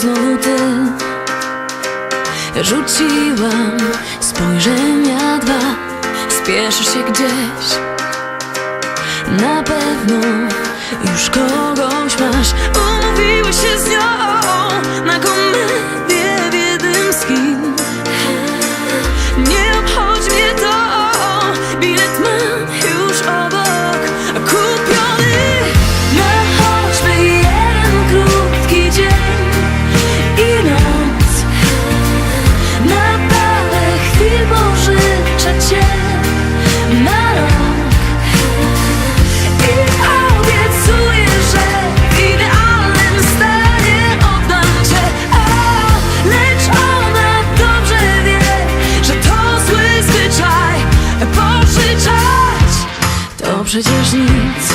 z Rzuciłam spojrzenia dwa. Spieszysz się gdzieś? Na pewno już kogoś masz. Umówiłeś się z nią na komedię. przecież nic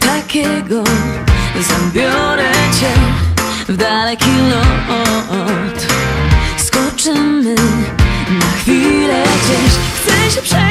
takiego. Zabiorę cię w daleki lot. Skoczymy na chwilę gdzieś. Chcę się przenieść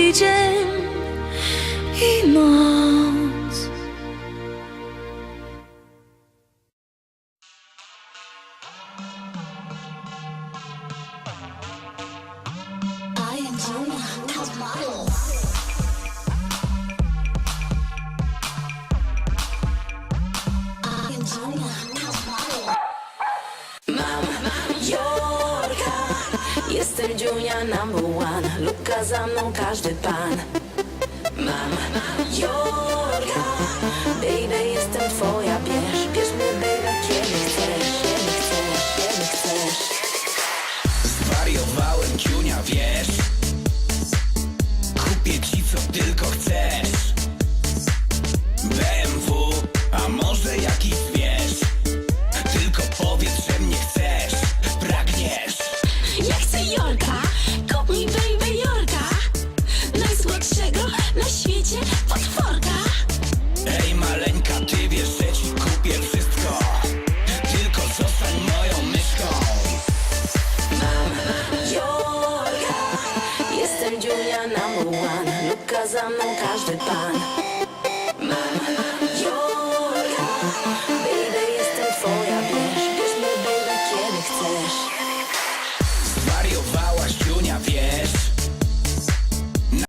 Legion I am Jonah, a model. jestem dziunia number one. Luka za mną każdy pan. Mam, mam Jorka, baby. number one. Luka za mną każdy pan